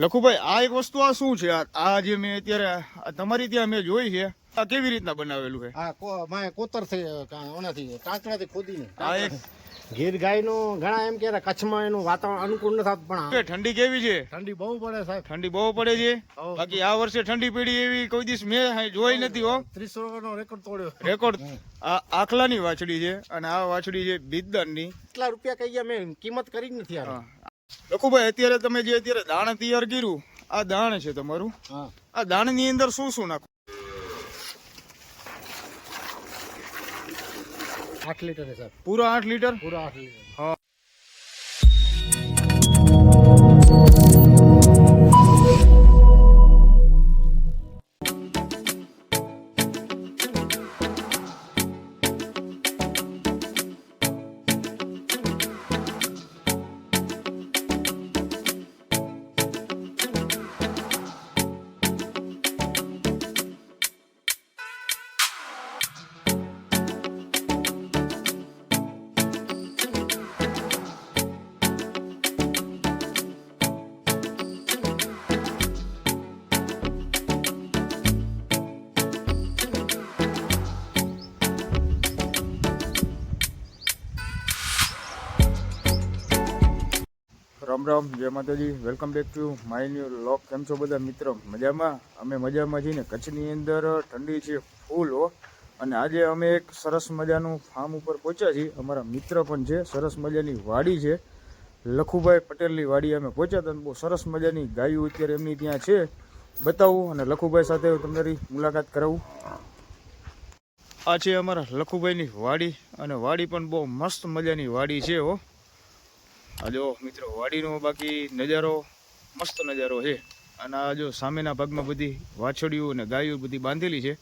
લખુભાઈ આ એક વસ્તુ આ શું છે? આ- આ જે મેં અત્યારે તમારી ત્યાં મેં જોઈ છે આ કેવી રીતના બનાવેલું છે? આ માય કોતર કા- ઓનાથી ટાંકણાથી ખોદીને. આ એક ગીર ગાયનું ઘણા એમ કે કચ્છમાં એનું વાતાવરણ અનુકૂળ નથી પણ ઠંડી કેવી છે? ઠંડી બહુ પડે સાહેબ. ઠંડી બહુ પડે છે? બાકી આ વર્ષે ઠંડી પડી એવી કોઈ દિવસ મેં જોઈ નથી હો. ત્રીસો નો રેકોર્ડ તોડ્યો. રેકોર્ડ? આ આખલાની વાછડી છે અને આ વાછડી છે બિદ્દરની કેટલા રૂપિયા કહી ગયા મેં કિંમત કરી જ નથી હા. લખુભાઈ અત્યારે તમે જે અત્યારે દાણ તૈયાર કર્યું આ દાણ છે તમારું. આ દાણની અંદર શું શું નાખો? આઠ લીટર પૂરા આઠ લીટર? પૂરા આઠ લીટર. હા. Ram Ram Jai Mataji. Welcome back to my new vlog કેમ છો બધા મિત્રો? મજામાં? અમે મજામાં છીએ કચ્છની અંદર ઠંડી છે ફૂલ હો. અને આજે અમે એક સરસ મજાનું ફાર્મ ઉપર પહોંચ્યા છીએ. અમારા મિત્ર પણ છે. સરસ મજાની વાડી છે. લખુભાઈ પટેલની વાડી અમે પહોંચ્યા હતા બહુ સરસ મજાની ગાયું અત્યારે એમની ત્યાં છે. બતાવું અને લખુભાઈ સાથે તમારી મુલાકાત કરાવું. આ છે અમારા લખુભાઈની વાડી અને વાડી પણ બહુ મસ્ત મજાની વાડી છે, હો. આ જો મિત્રો, વાડીનો બાકી નજારો, મસ્ત નજારો છે. અને આ જો સામેના ભાગમાં બધી વાછડીઓ અને ગાયો બધી બાંધેલી છે.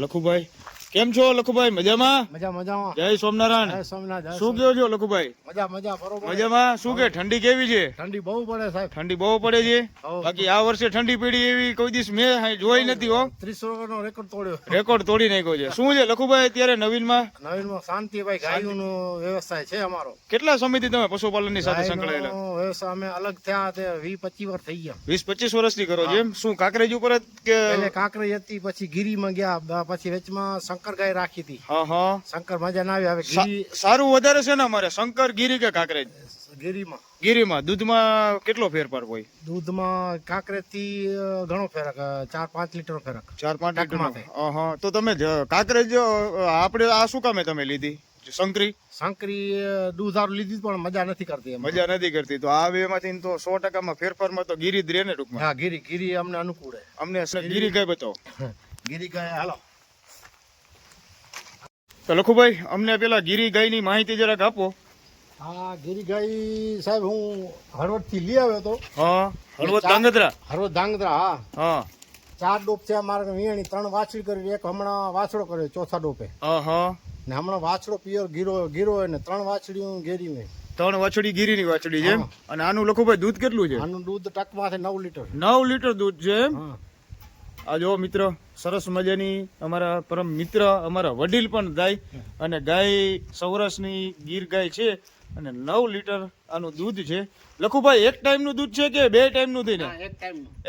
લખુભાઈ કેમ છો લખુભાઈ? મજામાં? મજા મજામાં. જય સોમનારાયણ જય સોમનાથ શું કેવો છો લખુભાઈ? મજા મજા બરોબર. મજામાં? શું કે ઠંડી કેવી છે? ઠંડી બહુ પડે સાહેબ. ઠંડી બહુ પડે છે? બાકી આ વર્ષે ઠંડી પડી એવી કોઈ દિવસ મેં જોઈ નથી હો. ત્રીસો નો રેકોર્ડ તોડ્યો. રેકોર્ડ તોડી નાખ્યો છે. શું છે લખુભાઈ અત્યારે નવીનમાં? નવીનમાં શાંતિભાઈ ગાયોનો વ્યવસાય છે અમારો. કેટલા સમયથી તમે પશુપાલનની સાથે સંકળાયેલા? વ્યવસાય અમે અલગ થયા તે વીસ પચીસ વર્ષ થઈ ગયા. વીસ પચીસ વર્ષથી કરો છો એમ? શું કાંકરેજ ઉપર જ કે કાંકરેજ હતી પછી ગીરીમાં ગયા પછી વચમાં શંકર ગાય રાખી હતી. હા હા. શંકર મજા ના આવી હવે સારું વધારે છે ને અમારે? શંકર ગીરી કે કાંકરેજ? ગીરીમાં. ગીરીમાં. દૂધમાં કેટલો ફેરફાર હોય? દૂધમાં કાંકરેજથી ઘણો ફેરક ચાર પાંચ લીટર ફેરક. ચાર પાંચ લીટર હા તો તમે જ- કાંકરેજ આપણે આ શું કામે તમે લીધી? સંકરી? સંકરી અ, દૂધારું લીધી પણ મજા નથી કરતી મજા નથી કરતી. તો આ બે માંથી તો સો ટકામાં ફેરફારમાં તો ગીરી જ રહે ને ટૂંકમાં? હા ગીરી ગીરી અમને અનુકૂળ. અમને ગીરી કઈ બતાવો. ગીરી ગાય હાલો. તો લખુભાઈ અમને પેલા ગીરી ગાયની માહિતી જરાક આપો. હા ગીરી ગાય સાહેબ હું હળવદથી લઈ આવ્યો હતો. હા હળવદ ધાંગધ્રા? હળવદ ધાંગધ્રા હા. હા. ચાર ડોપ છે મારે વીણી ત્રણ વાછડી કરી એક હમણાં વાછડો કર્યો ચોથા ડોપે. હા હા. ને હમણાં વાછડો પિયર ગીરો ગીરો હોય ને ત્રણ વાછડીઓ ગેરી મેં. ત્રણ વાછડી ગીરીની વાછડી છે અને આનું લખુભાઈ દૂધ કેટલું છે? આનું દૂધ ટકમાંથી નવ લીટર. નવ લીટર દૂધ છે એમ? હા. આ જો મિત્ર સરસ મજાની અમારા પરમ મિત્ર અમારા વડીલ પણ ગાય અને ગાય સૌરાષ્ટ્રની ગીર ગાય છે અને નવ લીટર આનું દૂધ છે. લખુભાઈ એક ટાઈમનું દૂધ છે કે બે ટાઈમનું થઈને એક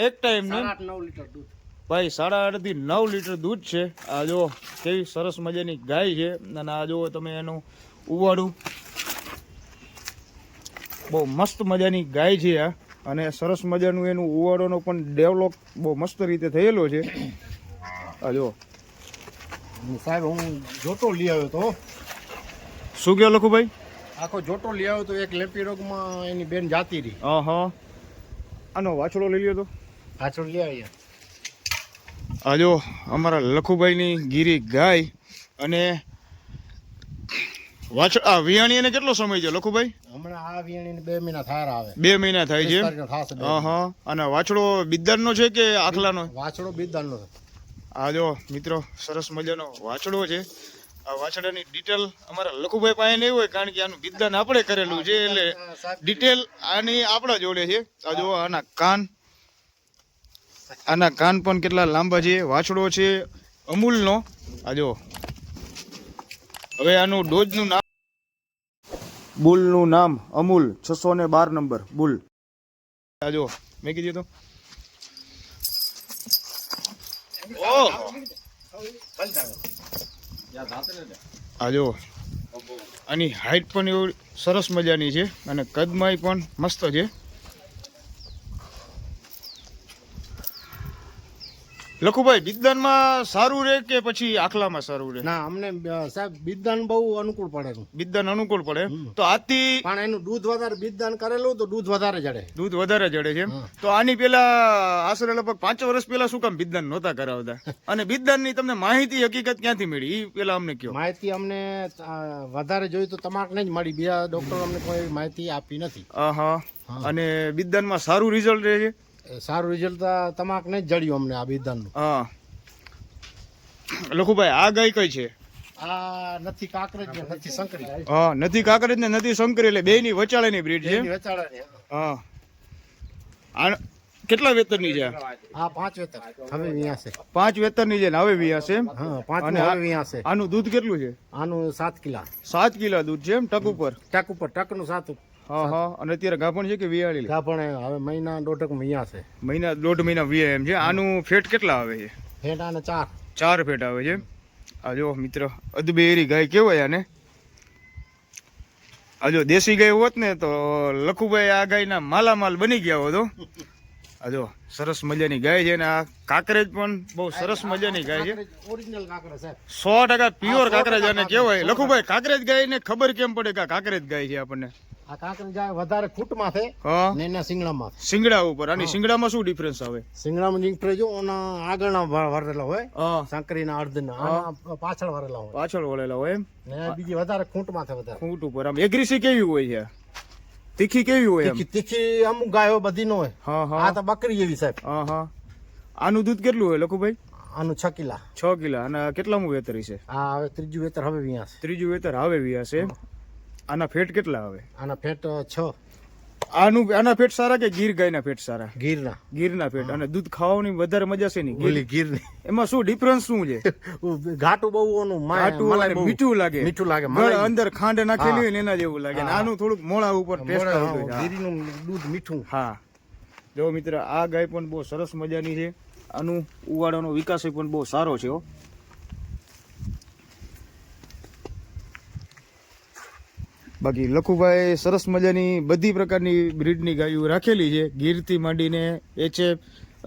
એક ટાઈમનું નવ લીટર દૂધ. ભાઈ સાડા આઠથી નવ લીટર દૂધ છે. આ જો કેવી સરસ મજાની ગાય છે અને આ જો તમે એનું ઉવાડું. બહુ મસ્ત મજાની ગાય છે આ. અને સરસ મજાનું એનું ઉવાડોનો પણ ડેવલપ બહુ મસ્ત રીતે થયેલો છે. આ જો. સાહેબ હું જોટો લઈ આવ્યો તો શું કહો લખુભાઈ? આખો જોટો લઈ આવ્યો તો એક લેપી રોગમાં એની બેન જાતી રહી. હા હા આનો વાછડો લઈ લ્યો તો. વાછડો લઈ આવ્યા આ જો અમારા લખુભાઈની ગીરી ગાય અને વાછ આ વિયાણી એને કેટલો સમય છે લખુભાઈ? હમણાં આ વીણી બે મહિના થાર આવે. બે મહિના થાય છે. હા હા અને વાછડો બિદ્દારનો છે કે આખલાનો? વાછડો બિદાનનો આ જો મિત્રો સરસ મજાનો વાછડો છે. આ વાછડાની ડિટેલ અમારા લખુભાઈ પાસે નહીં હોય કારણ કે આનું બિદ્દાન આપણે કરેલું છે એટલે ડિટેલ આની આપણા જોડે છે. આ જો આના કાન. આના કાન પણ કેટલા લાંબા છે. વાછડો છે અમૂલનો. આ જો હવે આનું ડોઝનું નામ? બુલનું નામ અમૂલ છસો ને બાર નંબર બુલ. આ જો મેં કીધું તો. આજો આ જો આની હાઈટ પણ એવું સરસ મજાની છે અને કદમાંય પણ મસ્ત છે. લખુભાઈ બિદ્દાનમાં સારું રહે કે પછી આખલામાં સારું રહે? ના અમને સાહેબ બિદદાન બહુ અનુકૂળ પડે. બિદ્દાન અનુકૂળ પડે? તો આથી પણ એનું દૂધ વધારે બિદદાન કરેલું તો દૂધ વધારે જડે. દૂધ વધારે જડે છે તો આની પેલા આશરે લગભગ પાંચ વર્ષ પેલા શું કામ બિદ્દાન નહોતા કરાવતા? અને બિદ્દાનની તમને માહિતી હકીકત ક્યાંથી મળી? એ પેલા અમને કયો. માહિતી અમને વધારે જોઈ તો તમાકને જ મળી. બીજા ડોક્ટર અમને કોઈ માહિતી આપી નથી. અને બિદ્દાનમાં સારું રિઝલ્ટ રહે છે? સારું રિઝલ્ટ તમાકને જ જડ્યું અમને આ બિદદાનનું હા. લખુભાઈ આ ગાય કઈ છે? આ નથી કાંકરેજ ને નથી સંકરી. હા નથી કાકરેજ ને નથી શંકરી એટલે બે ની વચાળાની બ્રીડ છે. એની હા. આ કેટલા વેતરની છે આ? પાંચ વેતર હવે વિયા પાંચ વેતરની છે ને હવે વીયા છે? એમ? હા પાંચ અને હવે વિયા આનું દૂધ કેટલું છે? આનું સાત કિલા. સાત કિલા દૂધ છે એમ ટક ઉપર? ટક ઉપર ટકનું સાત હા હા. અને અત્યારે ગાભણ છે કે વિયાળી ગાભણે હવે મહિના દોઢક મહિના છે. મહિના દોઢ મહિના વિયા એમ છે. આનું ફેટ કેટલા આવે છે? ફેટ આને ચાર. ચાર ફેટ આવે છે આ જો મિત્ર અદબેરી ગાય કેવાય આને? આ જો દેશી ગાય હોત ને તો લખુભાઈ આ ગાયના માલામાલ બની ગયા હોત આ જો સરસ મજાની ગાય છે ને આ કાકરેજ પણ બહુ સરસ મજાની ગાય છે. સો ટકા પ્યોર કાકરેજ આને કહેવાય. લખુભાઈ કાકરેજ ગાય ને ખબર કેમ પડે કે કાકરેજ ગાય છે આપણને? આ કાંકરી જાય વધારે છે. ને એના સિંગડા ઉપર. આની સિંગડામાં શું ડિફરન્સ આવે? સિંગડામાં જો ઓના આગળના ભ- હોય. હા. સાંકરીના અર્ધના પાછળ ભરેલા હોય. પાછળ વળેલા હોય એમ? ને બીજી વધારે છે વધારે. ખૂંટ ઉપર. આમ એગ્રેસી કેવી હોય છે? તીખી કેવી હોય તીખી અમુક ગાયો બધી નો હોય. હા આ તો બકરી જેવી સાહેબ. હા હા. આનું દૂધ કેટલું હોય લખુભાઈ? આનું છ કિલા. છ કિલા. અને કેટલામું વેતરી છે? આ હવે ત્રીજું વેતર હવે વ્યાસ. ત્રીજું વેતર હવે વ્યાસ છે આના ફેટ કેટલા આવે? આના ફેટ છ. આનું આના ફેટ સારા કે ગીર ગાયના ફેટ સારા? ગીરના. ગીરના ફેટ. અને દૂધ ખાવાની વધારે મજા છે ને ગીર ગીરની. એમાં શું ડિફરન્સ શું છે? ઘાટું બહુ ઓનું ઘાટું અને મીઠું લાગે. મીઠું લાગે અંદર ખાંડ નાખેલી હોય ને એના જેવું લાગે. આનું થોડુંક મોળા ઉપર ટેસ્ટ આવતું ગીરીનું દૂધ મીઠું. હા. જો મિત્ર આ ગાય પણ બહુ સરસ મજાની છે. આનું ઉવાડાનો વિકાસ પણ બહુ સારો છે બાકી લખુભાઈ સરસ મજાની બધી પ્રકારની બ્રીડની ગાયો રાખેલી છે. ગીરથી માંડીને એચે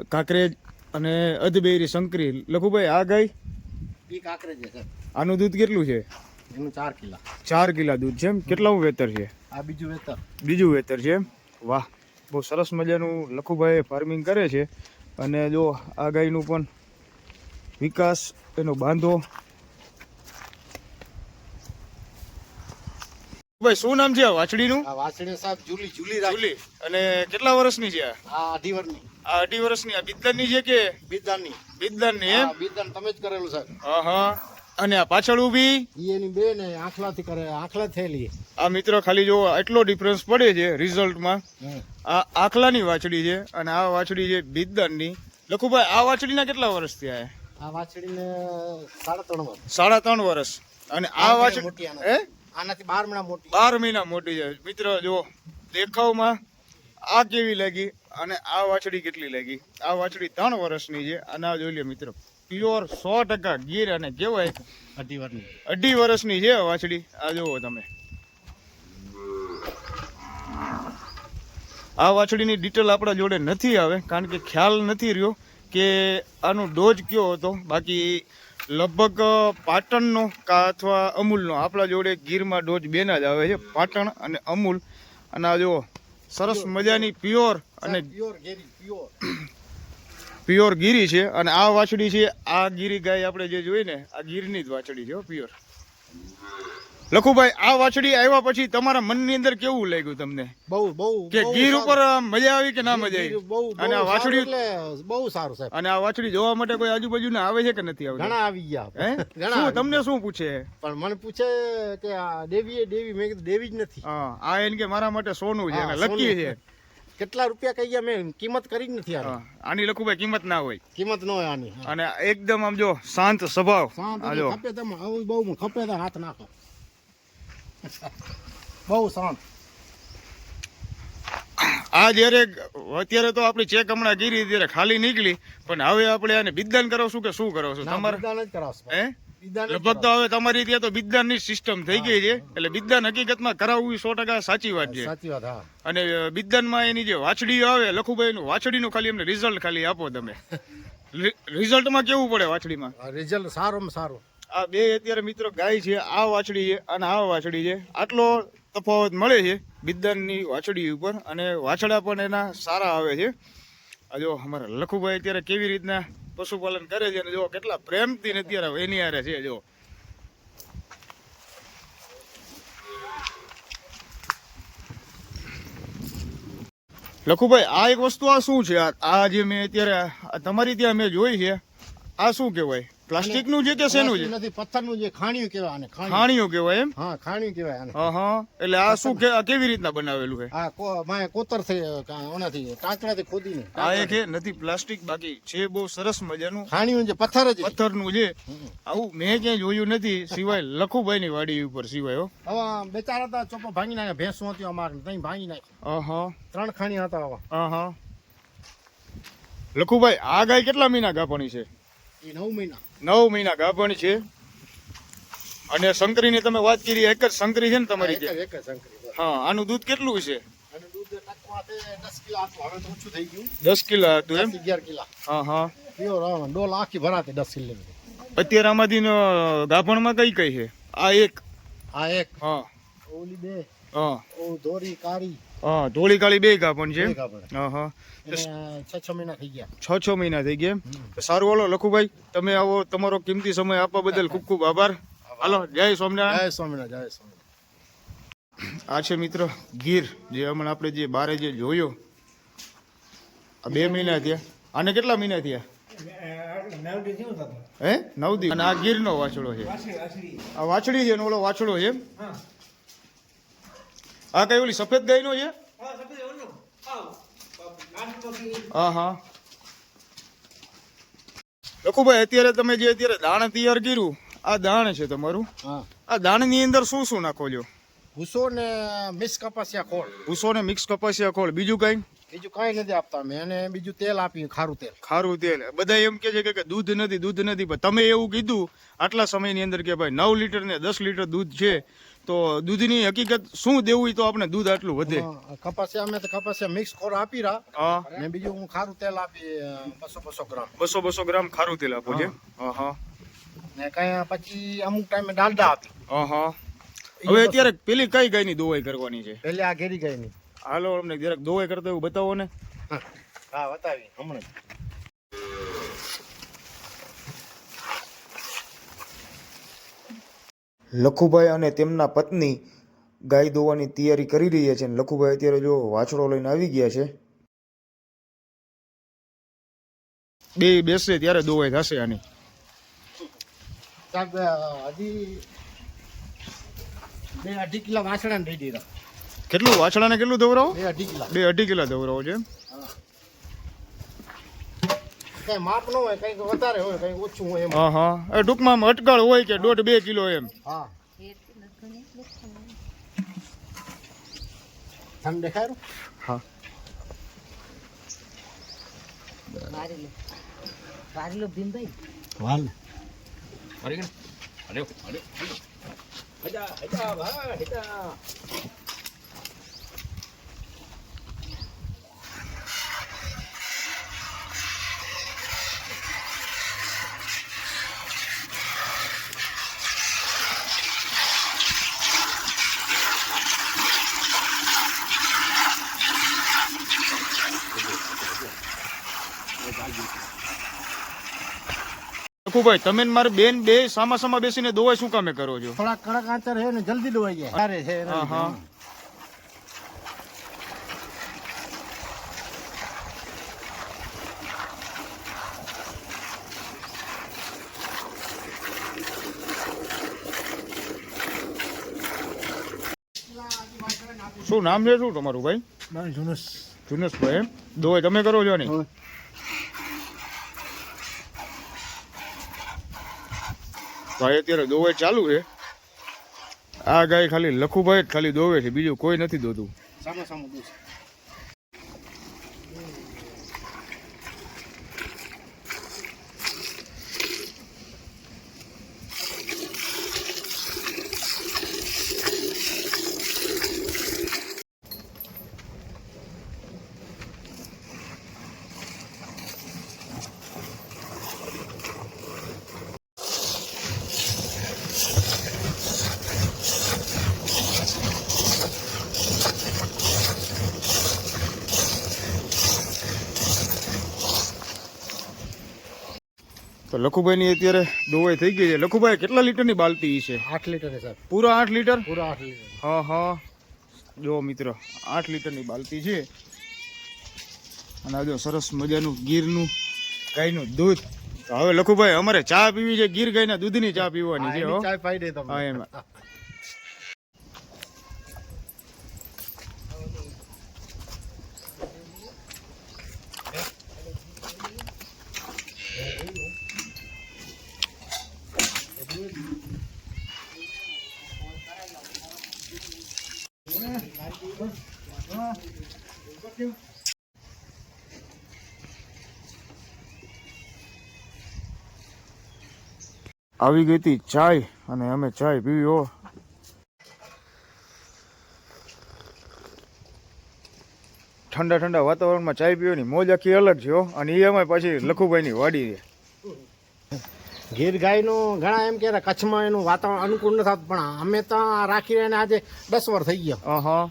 કાંકરેજ અને અધબેરી સંકરી. લખુભાઈ આ ગાય કાંકરેજ છે. આનું દૂધ કેટલું છે? એનું ચાર કિલા. ચાર કિલા દૂધ છે એમ. વેતર છે? આ બીજું વેતર. બીજું વેતર છે વાહ બહુ સરસ મજાનું લખુભાઈ ફાર્મિંગ કરે છે. અને જો આ ગાયનું પણ વિકાસ એનો બાંધો ભાઈ શું નામ છે વાછડીનું? વાછડી સાહેબ જુલી જુલી જુલી. અને કેટલા વર્ષની છે આ? અઢી વર્ષની. આ અઢી વર્ષની. આ બિદ્દાનની છે કે? બિદાનની બિદ્દાનની એમ? આ તમે જ કરેલું સાહેબ. હા હા અને આ પાછળ ઊભી? એની બે ને આંખલાથી કરે આખલા થયેલી આ મિત્રો ખાલી જો એટલો ડિફરન્સ પડે છે રિઝલ્ટમાં આ આખલાની વાછડી છે અને આ વાછડી છે બિદ્દાનની લખુભાઈ આ વાછડીના કેટલા વર્ષ થયા આ વાછડીને સાડા ત્રણ વર્ષ. સાડા ત્રણ વર્ષ. અને આ વાછડી હે? આનાથી બાર મહિના મોટી. બાર મહિના મોટી છે મિત્ર જો દેખાવમાં આ કેવી લાગી અને આ વાછડી કેટલી લાગી? આ વાછડી ત્રણ વર્ષની છે. અને આ જોઈ લે મિત્ર પ્યોર સો ટકા ગીર અને કહેવાય અઢી વર્ષની. અઢી વર્ષની છે આ વાછડી. આ જુઓ તમે. આ વાછડીની ડિટેલ આપણા જોડે નથી આવે કારણ કે ખ્યાલ નથી રહ્યો કે આનો ડોઝ કયો હતો. બાકી લગભગ પાટણનો કા અથવા અમૂલનો આપણા જોડે ગીરમાં ડોઝ બેના જ આવે છે પાટણ અને અમૂલ. અને આ જુઓ સરસ મજાની પ્યોર અને પ્યોર પ્યોર પ્યોર ગીરી છે. અને આ વાછડી છે આ ગીરી ગાય આપણે જે જોઈ ને આ ગીરની જ વાછડી છે પ્યોર લખુભાઈ આ વાછડી આવ્યા પછી તમારા મનની અંદર કેવું લાગ્યું તમને? બહુ બહુ કે ગીર ઉપર મજા આવી કે ના મજા આવી? અને આ વાછડી બહુ સારું સાહેબ. અને આ વાછડી જોવા માટે કોઈ આજુબાજુના આવે છે કે નથી આવતા? ઘણા આવી ગયા ઘણા શું તમને શું પૂછે? પણ મને પૂછે કે આ દેવી દેવી મેં કીધું દેવી જ નથી. હા આ એને કે મારા માટે સોનું છે અને લકી છે. કેટલા રૂપિયા કહી ગયા મેં કિંમત કરી જ નથી આની. લખું ભાઈ કિંમત ના હોય. કિંમત ન હોય આની અને એકદમ આમ જો શાંત સ્વભાવ. શાંત ખપે તમે આવું બહુ ખપે હાથ નાખો. બહુ શાંત. આ જ્યારે અત્યારે તો આપણી ચેક હમણાં ગીરી ત્યારે ખાલી નીકળી પણ હવે આપણે આને બિદદાન કરાવશું કે શું કરાવશું? તમારે હે? લગભગ તો હવે તમારી ત્યાં તો બિદદાનની સિસ્ટમ થઈ ગઈ છે. એટલે બિદદાન હકીકતમાં કરાવવું સો ટકા સાચી વાત છે. સાચી વાત અને બિદદાનમાં એની જે વાછડીઓ આવે લખુભાઈ એનું વાછડીનું ખાલી એમને રિઝલ્ટ ખાલી આપો તમે. રિઝલ્ટ રિઝલ્ટમાં કેવું પડે વાછડીમાં? રિઝલ્ટ સારામાં સારું. આ બે અત્યારે મિત્રો ગાય છે, આ વાછડી છે અને આ વાછડી છે. આટલો તફાવત મળે છે બિદ્દનની વાછડી ઉપર અને વાછડા પણ એના સારા આવે છે. જો અમારા લખુભાઈ અત્યારે કેવી રીતના પશુપાલન કરે છે અને જો કેટલા પ્રેમથી અત્યારે એની હારે છે, જો. લખુભાઈ, આ એક વસ્તુ આ શું છે? આ- જે મેં અત્યારે તમારી ત્યાં મેં જોઈ છે. આ શું કહેવાય? પ્લાસ્ટિકનું છે કે શેનું છે? નથી પથ્થરનું જે ખાણિયું કહેવાય આને ખાણિયું. કહેવાય એમ? હા ખાણિયું કહેવાય આને. હા એટલે આ શું કે કેવી રીતના બનાવેલું છે? આ કો માય કોતર થઈ કા- ઓનાથી ટાંકણાથી ખોદીને. આ એક નથી પ્લાસ્ટિક બાકી છે બહુ સરસ મજાનું. ખાણિયું છે પથ્થર જ પથ્થર પથ્થરનું છે. આવું મેં ક્યાંય જોયું નથી સિવાય લખુભાઈની વાડી ઉપર સિવાય હો. હવે બેચારા હતા ચોપો ભાંગી નાખે ભેંસું હતી અમારે ત્યાં ભાંગી નાખી. ત્રણ ખાણી હતા હવે હા લખુભાઈ આ ગાય કેટલા મહિના ગાભણી છે? એ નવ મહિના નવ મહિના ગાભણ છે. અને શંકરીની તમે વાત કરી એક જ શંકરી છે ને તમારી. હા આનું દૂધ કેટલું છે દસ કિલા હતું એમ? અગિયાર કિલા. હા હા. ડોલ આખી ભરાતી દસ કિલો અત્યારે આમાંથી ગાભણમાં કઈ કઈ છે? આ એક. આ એક. હા. ઓલી બે. હા. ઓ ધોરી કાળી હા ધોળી કાળી બે કાપણ છે. હા છ છ મહિના થઈ ગયા. છ છ મહિના થઈ ગયા એમ? સારું હાલો લખુભાઈ તમે આવો તમારો કિંમતી સમય આપવા બદલ ખૂબ ખૂબ આભાર. હાલો જય સ્વામિનારાયણ. જય સ્વામિનારાયણ જય સ્વામિનારાયણ. આ છે મિત્ર ગીર જે હમણાં આપણે જે બારે જે જોયો. આ બે મહિના થયા. આને કેટલા મહિના થયા? હે? નવ દિવસ. અને આ ગીરનો વાછડો છે. આ વાછડી છે ને ઓલો વાછડો છે એમ? આ કઈ ઓલી સફેદ ગાયનો છે? હા હા લખુભાઈ અત્યારે તમે જે અત્યારે દાણ તૈયાર કર્યું આ દાણ છે તમારું. આ દાણની અંદર શું શું નાખો છો ભૂસો ને મિક્સ કપાસિયા ખોળ. ભૂસો ને મિક્સ કપાસિયા ખોળ. બીજું કઈ? બીજું કાંઈ નથી આપતા મેં એને બીજું તેલ આપ્યું ખારું તેલ. ખારું તેલ. બધા એમ કે છે કે- કે દૂધ નથી દૂધ નથી. પણ તમે એવું કીધું આટલા સમયની અંદર કે ભાઈ નવ લીટર ને દસ લીટર દૂધ છે. તો દૂધની હકીકત શું દેવું ઈ તો આપણે દૂધ આટલું વધે. કપાસિયા અમે તો કપાસિયા મિક્સ ખોળ આપી રહ્યા. હા. ને બીજું હું ખારું તેલ આપી બસો બસો ગ્રામ. બસો બસો ગ્રામ ખારું તેલ આપો છે હા. હા ને કઈ પછી અમુક ટાઈમે ડાલડા આપી. હા હા. હવે અત્યારે પેલી કઈ ગાયની દોવાઈ કરવાની છે? પેલી આ ઘેરી ગઈ ની હાલો અમને જરાક દોવાઈ કરતા એવું બતાવો ને. હા બતાવી હમણાં. લખુભાઈ અને તેમના પત્ની ગાય દોવાની તૈયારી કરી રહ્યા છે. અને લખુભાઈ અત્યારે જો વાછડો લઈને આવી ગયા છે. બે બેસે ત્યારે દોવાઈ થશે આની. હજી બે અઢી કિલો વાસણા દઈ દીધા. કેટલું? વાછડાને કેટલું દવરાવો? બે અઢી કિલો. બે અઢી કિલો દોવરાવો છે? કઈ માપ ન હોય કઈ વધારે હોય કઈ ઓછું હોય એમ હા હા એ ટૂંકમાં અટકળ હોય કે દોઢ બે કિલો એમ હા તમને દેખાયું હા ભીમભાઈ વાલ લખુભાઈ તમે મારે બેન બે સામા સામા બેસીને દોવાઈ શું કામે કરો છો? થોડા કડક આંચર છે ને જલ્દી દોવાઈ જાય. સારે છે હા, હા. શું નામ છે? શું તમારું ભાઈ? જુનસ જુનુસ. જુનેશભાઈ એમ? દોવાઈ તમે કરો છો ને? ભાઈ અત્યારે દોવે ચાલુ છે. આ ગાય ખાલી લખુભાઈ જ ખાલી દોવે છે, બીજું કોઈ નથી દોતું. સામો સામો તો લખુભાઈની અત્યારે દોવાઈ થઈ ગઈ છે. લખુભાઈ કેટલા લીટરની બાલટી છે? આઠ લીટર સાહેબ. પૂરા આઠ લીટર? પૂરા આઠ લીટર. હા હા. જો મિત્ર આઠ લીટરની બાલટી છે. અને આ જો સરસ મજાનું ગીરનું ગાયનું દૂધ. હવે લખુભાઈ અમારે ચા પીવી છે. ગીર ગાયના દૂધની ચા પીવાની છે ચા પાઈ દે હા તમને એમાં આવી ગઈ હતી ચાય અને અમે ચાય પીવી હો. ઠંડા ઠંડા વાતાવરણમાં ચાય પીવાની મોજ આખી અલગ છે હો. અને એ અમે પછી લખુભાઈની વાડી છે. ગીર ગાયનું ઘણા એમ કે કચ્છમાં એનું વાતાવરણ અનુકૂળ નથી થતું પણ અમે તો રાખી રહ્યા આજે દસ વર્ષ થઈ ગયા. હા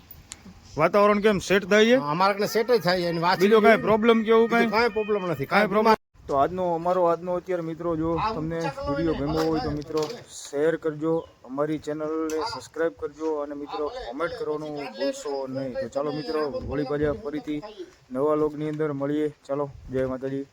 વાતાવરણ કેમ સેટ થાય છે? અમારા એટલે સેટ જ થાય છે વાત બીજો કઈ પ્રોબ્લેમ કેવું કઈ? કઈ પ્રોબ્લેમ નથી. કાંઈ કાંઈ પ્રોબ્લેમ તો આજનો અમારો આજનો અત્યારે મિત્રો જો તમને વીડિયો ગમ્યો હોય તો મિત્રો શેર કરજો. અમારી ચેનલને સબસ્ક્રાઇબ કરજો અને મિત્રો કોમેન્ટ કરવાનું ભૂલશો નહીં. તો ચાલો મિત્રો વળી પાછા ફરીથી નવા લોગની અંદર મળીએ. ચાલો જય માતાજી.